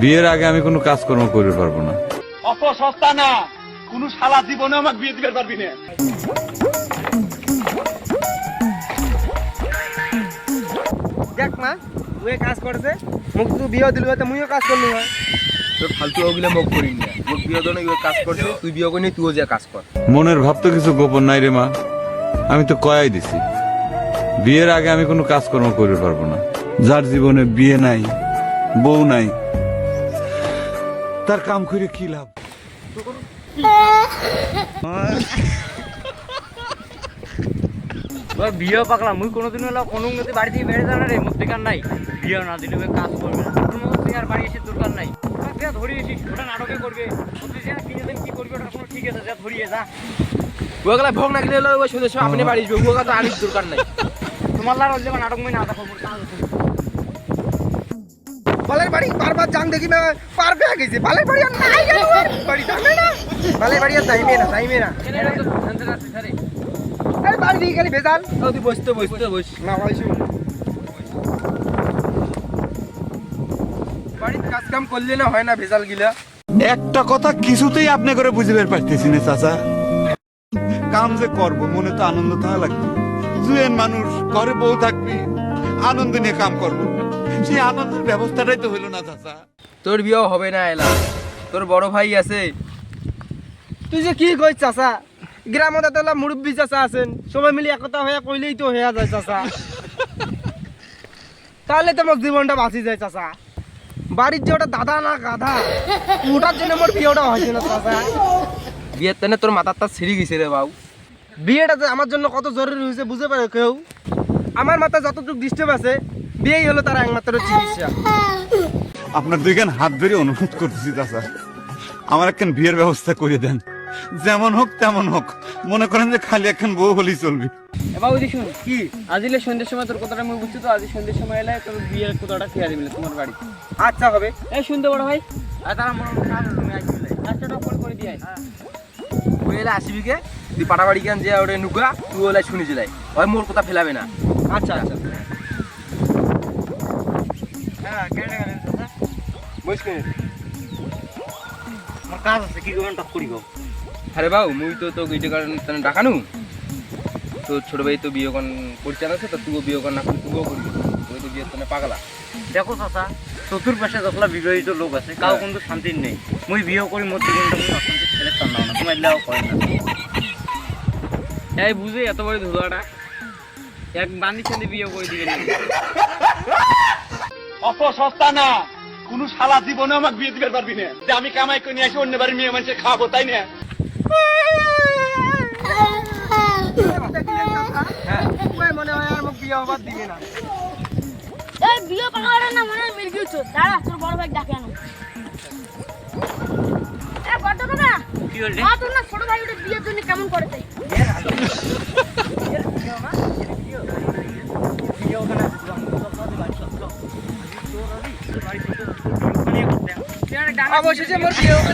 বিয়ের আগে আমি কোনো কাজকর্ম করতে পারব না। অত সস্তা না। কোন শালা জীবনে আমাকে বিয়ে দিতে পারবি না। দেখ মা তুই কাজ করছে মুখ তুই বিয়ে দিল তো মুইও কাজ করলু হয়। তোর ফালতু ওগুলো মুখ করিস না। মুখ বিয়ে দনে কাজ করছে তুই বিয়ে করিনি তুইও যা কাজ কর। মনের ভাব তো কিছু গোপন নাই রে মা। আমি তো কয়াই দিছি। বিয়ের আগে আমি কোনো কাজকর্ম করতে পারব না। যার জীবনে বিয়ে নাই বউ নাই তার কাম করে কি লাভ? তোর বিয়ে পাকলাম। মুই কোনোদিন হলো কোনো উন্নতি বাড়ি থেকে বেড়ে জানা রে মোর নাই। বিয়ে না দিলে কাজ করবে না। আর বাড়ি এসে দরকার নাই। যা ধরিয়ে এসিস ওটা নাটকে করবে। কিনে দেন কি করবে ওটা কোনো ঠিক আছে যা ধরিয়ে যা। ওগুলা ভোগ না গেলে ওই সদস্য আপনি বাড়ি আসবে। ওগুলা তো আনিস দরকার নাই। তোমার হলে নাটক মই না দেখো বালের বাড়ি? বারবার জান দেখি না পার পেয়ে গেছে। বালের বাড়ি আর নাই গেল। বাড়ি যাবে না? বালের বাড়ি আর যাইবে না যাইবে না। আরে বাড়ি দিয়ে গেলি ভেজাল। তুই বসতে বসতে বস। না ভাইসু বাড়ির কাজ কাম করলে না হয় না ভেজাল গিলা একটা কথা কিছুতেই আপনি করে বুঝিবার পারতেছি না চাচা। কাম যে করব মনে তো আনন্দ থাকা লাগবে। জুয়েন মানুষ ঘরে বউ থাকবি আনন্দ নিয়ে কাম করব। সেই আনন্দের ব্যবস্থাটাই তো হইল না চাচা। তোর বিয়েও হবে না এলা। তোর বড় ভাই আছে। তুই যে কি কই চাচা? গ্রামত এতলা মুরব্বী চাচা আছেন। সবাই মিলে একতা হয়ে কইলেই তো হয়ে যায় চাচা। তাহলে তো আমার জীবনটা বাঁচি যায় চাচা। বাড়ির যে ওটা দাদা না গাধা ওটার জন্য আমার বিয়েটা হয়েছে না চাচা। বিয়ের তেনে তোর মাথার তার ছিঁড়ে গেছে রে বাবু বিয়েটা আমার জন্য কত জরুরি হয়েছে বুঝতে পারে কেউ? আমার মাথায় যতটুকু ডিস্টার্ব আছে বিয়েই হলো তার একমাত্র চিকিৎসা। আপনার দুইখান হাত ধরে অনুরোধ করতেছি চাচা। আমার একখান বিয়ের ব্যবস্থা করে দেন। যেমন হোক তেমন হোক। মনে করেন যে খালি একখান বউ হলেই চলবে। এবার ওই শুন কি? আজিলে সন্ধ্যের সময় তোর কথাটা আমি বুঝছি তো। আজ সন্ধ্যের সময় এলে তোর বিয়ের কথাটা খেয়াল দিবি তোমার বাড়ি। আচ্ছা হবে। এই শুনতে বড় ভাই। আর তারা মনে হয় তুমি আসবে কাজটা ফোন করে দিয়ে ওই এলে আসবি কে? তুই পাটা বাড়ি কেন যে ওরে নুকা তুই ওলাই শুনি চলাই ওই মোর কথা ফেলাবে না। আচ্ছা আচ্ছা হ্যাঁ কেটে গেলেন বস কেন আমার কাজ আছে কি করবেন টক করি আরে বাবু মুই তো তো এইটা কারণ তানে ডাকানু। তো ছোট ভাই তো বিয়ে কন পরিচান আছে তো তুইও বিয়ে কর না করলে তুইও করবি। তুই তো বিয়ে তানে পাগলা। দেখো চাচা চতুর্পাশে যতলা বিবাহিত লোক আছে কাউ কিন্তু শান্তির নেই। মুই বিয়ে করি মধ্যে কিন্তু মুই ছেলে টান না তোমার এলাও করে না। এই বুঝে এত বড় ধুলাটা। এক বান্দি ছেলে বিয়ে করে দিবে। অত সস্তা না কোন শালা জীবনে আমাকে বিয়ে দিতে পারবি না। যে আমি কামাই করে নিয়ে আসি অন্য বাড়ির মেয়ে মানুষের খাওয়াবো তাই না? হ্যাঁ মনে হয় আর বিয়ে হবার দিবে না এই বিয়ে পাকার না মনে হয় মির্গি উঠছো। দাঁড়া তোর বড় ভাই ডাকে আনো। এ কত টাকা কি বললি? মা তোর না ছোট ভাই ওটা বিয়ের জন্য কেমন করেছে? অবশেষে মোর হবে